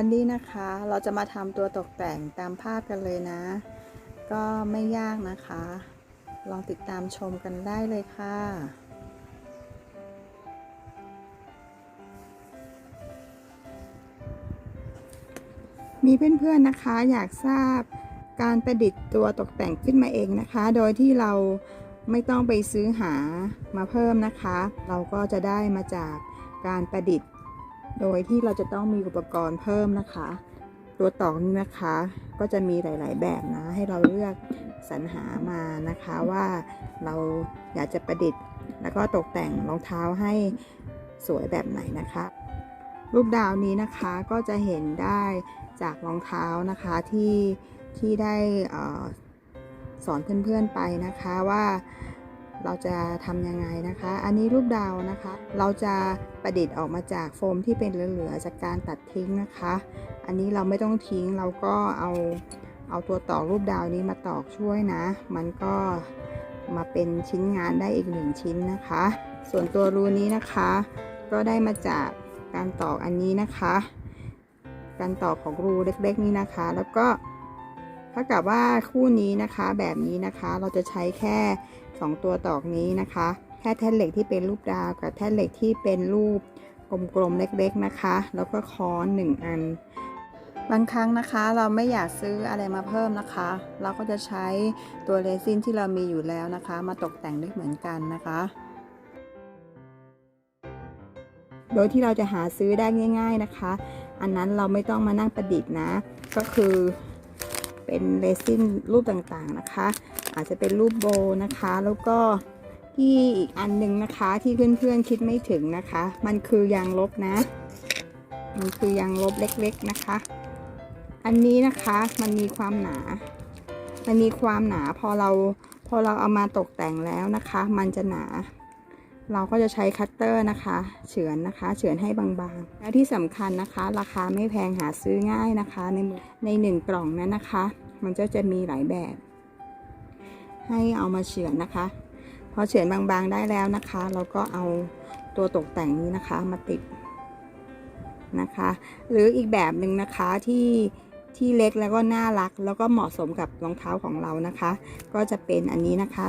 วันนี้นะคะเราจะมาทำตัวตกแต่งตามภาพกันเลยนะ ก็ไม่ยากนะคะ ลองติดตามชมกันได้เลยค่ะมีเพื่อนๆนะคะอยากทราบการประดิษฐ์ตัวตกแต่งขึ้นมาเองนะคะ โดยที่เราไม่ต้องไปซื้อหามาเพิ่มนะคะ เราก็จะได้มาจากการประดิษฐ์ โดยที่เราจะต้องมีอุปกรณ์เพิ่มนะคะ ตัวตอกนี้นะคะก็จะมีหลาย ๆ แบบนะ ให้เราเลือกสรรหามานะคะว่าเราอยากจะประดิษฐ์ แล้วก็ตกแต่งรองเท้าให้สวยแบบไหนนะคะ รูปดาวนี้นะคะก็จะเห็นได้จากรองเท้านะคะที่ที่ได้อสอนเพื่อนๆไปนะคะว่า เราจะทำยังไงนะคะ อันนี้รูปดาวนะคะ เราจะประดิษฐ์ออกมาจากโฟมที่เป็นเหลือๆจากการตัดทิ้งนะคะ อันนี้เราไม่ต้องทิ้งเราก็เอาเอาตัวต่อรูปดาวนี้มาตอกช่วยนะ มันก็มาเป็นชิ้นงานได้อีกหนึ่งชิ้นนะคะ ส่วนตัวรูนี้นะคะ ก็ได้มาจากการตอกอันนี้นะคะ การตอกของรูเล็กๆนี้นะคะ แล้วก็ ถ้ากับว่าคู่นี้นะคะแบบนี้นะคะเราจะใช้แค่ 2 ตัวตอกนี้นะคะ แค่แท่นเหล็กที่เป็นรูปดาวกับแท่นเหล็กที่เป็นรูปกลมๆเล็กๆนะคะ แล้วก็ค้อนหนึ่งอันบางครั้งนะคะเราไม่อยากซื้ออะไรมาเพิ่มนะคะ เราก็จะใช้ตัวเรซินที่เรามีอยู่แล้วนะคะ มาตกแต่งได้เหมือนกันนะคะ โดยที่เราจะหาซื้อได้ง่าย ๆนะคะ อันนั้นเราไม่ต้องมานั่งประดิษฐ์นะ ก็คือ เป็นเรซินรูปต่างๆนะคะ อาจจะเป็นรูปโบนะคะ แล้วก็ที่อีกอันหนึ่งนะคะที่เพื่อนๆคิดไม่ถึงนะคะ มันคือยางลบนะ มันคือยางลบเล็กๆนะคะ อันนี้นะคะมันมีความหนา มันมีความหนาพอเราพอเราเอามาตกแต่งแล้วนะคะ มันจะหนา เราก็จะใช้คัตเตอร์นะคะเฉือนนะคะเฉือนให้บางๆ และที่สำคัญนะคะ ราคาไม่แพงหาซื้อง่ายนะคะ ในในหนึ่งกล่องนั้นนะคะ มันจะจะมีหลายแบบ ให้เอามาเฉือนนะคะ พอเฉือนบางๆได้แล้วนะคะ เราก็เอาตัวตกแต่งนี้นะคะมาติดนะคะ หรืออีกแบบหนึ่งนะคะที่ที่เล็กแล้วก็น่ารัก แล้วก็เหมาะสมกับรองเท้าของเรานะคะ ก็จะเป็นอันนี้นะคะ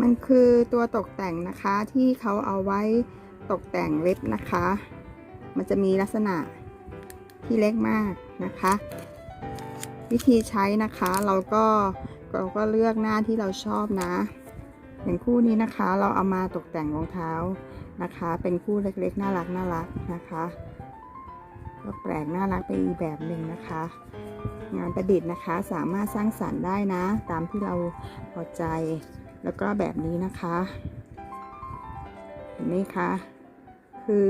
มันคือตัวตกแต่งนะคะที่เขาเอาไว้ตกแต่งเล็บนะคะ มันจะมีลักษณะที่เล็กมากนะคะ วิธีใช้นะคะเราก็เราก็เลือกหน้าที่เราชอบนะอย่างคู่นี้นะคะเราเอามาตกแต่งรองเท้านะคะ เป็นคู่เล็กๆ น่ารักน่ารักนะคะก็แปลกน่ารักไปอีกแบบหนึ่งนะคะ งานประดิษฐ์นะคะสามารถสร้างสรรค์ได้นะ ตามที่เราพอใจ แล้วก็แบบนี้นะคะ เห็นไหมคะ คือ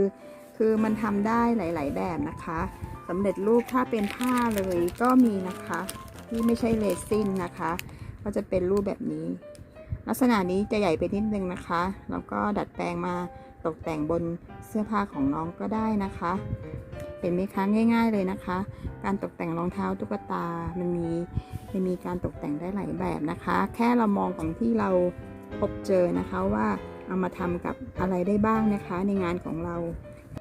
คือมันทำได้หลาย ๆ แบบนะคะสำเร็จรูปถ้าเป็นผ้าเลยก็มีนะคะ ที่ไม่ใช่เรซินนะคะ ก็จะเป็นรูปแบบนี้ ลักษณะนี้จะใหญ่ไปนิดนึงนะคะ แล้วก็ดัดแปลงมาตกแต่งบนเสื้อผ้าของน้องก็ได้นะคะ เห็นไหมคะง่าย ๆเลยนะคะ การตกแต่งรองเท้าตุ๊กตา มันมีมันมีการตกแต่งได้หลายแบบนะคะ แค่เรามองของที่เราพบเจอนะคะว่าเอามาทำกับอะไรได้บ้างนะคะ ในงานของเรา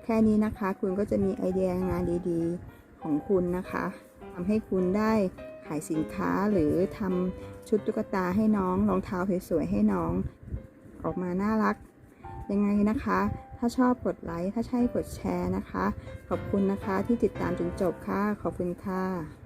แค่นี้นะคะ คุณก็จะมีไอเดียงานดีๆของคุณนะคะทำให้คุณได้ขายสินค้าหรือทำชุดตุ๊กตาให้น้องรองเท้าสวยๆให้น้อง ออกมาน่ารักยังไงนะคะ ถ้าชอบกดไลค์ ถ้าใช่กดแชร์นะคะ ขอบคุณนะคะที่ติดตามจนจบค่ะ ขอบคุณค่ะ